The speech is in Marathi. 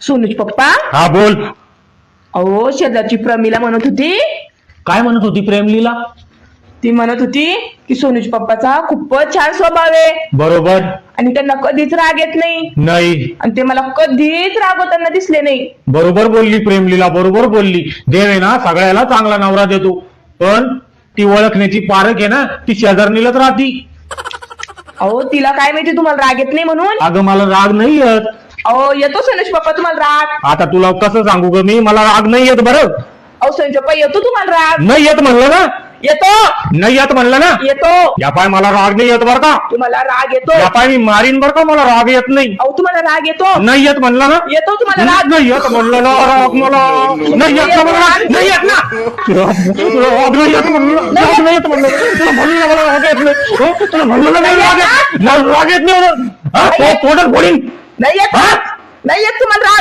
सोनूज पप्पा? हा बोल. अहो शेजारची प्रमिला म्हणत होती. काय म्हणत होती प्रेमलीला? ती म्हणत होती की सोनूज पप्पाचा खूपच छान स्वभाव आहे. बरोबर. आणि त्यांना कधीच राग येत नाही. नाही. आणि ते मला कधीच रागवताना दिसले नाही. बरोबर बोलली प्रेमलीला बरोबर बोलली. देव आहे ना सगळ्याला चांगला नवरा देतो. पण ती ओळखण्याची पारख आहे ना ती शेजारणीलाच राहती. अहो तिला काय माहिती तुम्हाला राग येत नाही म्हणून? अगं मला राग नाही येत. अहो येतो सोनूज पप्पा तुम्हाला राग आता तुला कसं सांगू ग मी मला राग नाही येत बरं अहो सोनूज पप्पा येतो तुम्हाला राग नाही येत म्हणलं ना येतो नाही येत म्हणलं ना येतो या पाय मला राग नाही येत बरं का तुम्हाला राग येतो या पाय मी मारीन बरं का मला राग येत नाही अहो तुम्हाला राग येतो नाही येत म्हणलं ना येतो तुम्हाला राग नाही येत म्हणलं ना राग मला नाही येत ना मला नाही येत ना राग नाही येत म्हणलं राग नाही येत म्हणलं तुला म्हणलं ना मला राग येत नाही हो? तुला म्हणलं ना मला राग येत नाही राग येत नाही मला. हा? तो पोटात फोडीन नाही येत? नाही येत तुम्हाला